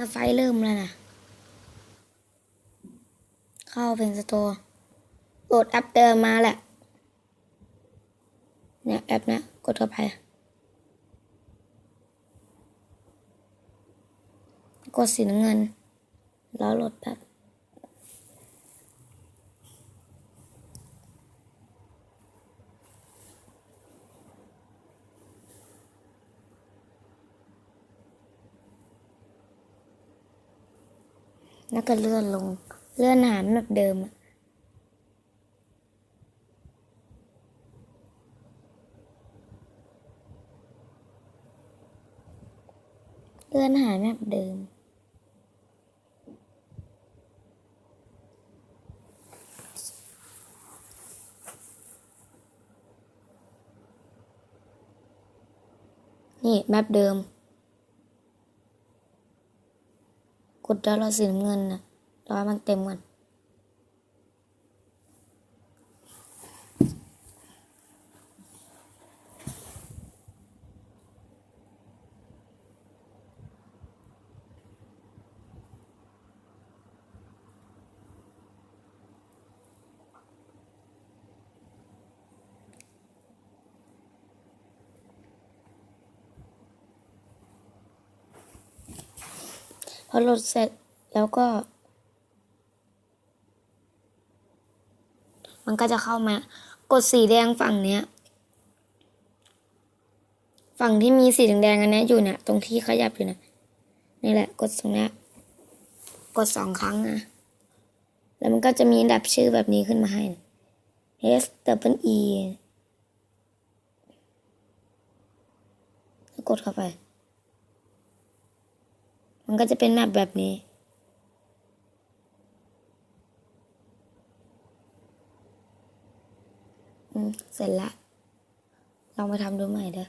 ถ้าไฟเริ่มแล้วนะ เข้าเพนสโตร์โหลดแอปเดิมมาแหละ เนี่ยแอปเนี้ยกดเข้าไป กดสีน้ำเงิน แล้วโหลดแบบ แล้วก็เลื่อนลง เลื่อนหาแบบเดิมอะเลื่อนหาแบบเดิม นี่แมปเดิม ก ดดอลลาร์สีน้ำเงินนะรอให้มันเต็มก่อน พอโหลดเสร็จแล้วก็ มันก็จะเข้ามา กดสีแดงฝั่งเนี้ย ฝั่งที่มีสีแดงๆอันเนี้ยอยู่เนี่ย ตรงที่ขยับอยู่นะนี่แหละ กดตรงนี้กดสองครั้งนะ แล้วมันก็จะมีอันดับชื่อแบบนี้ขึ้นมาให้นะ S W E แล้วกดเข้าไป มันก็จะเป็นแมปแบบนี้อืมเสร็จละ ลองไปทำดูใหม่เด้อ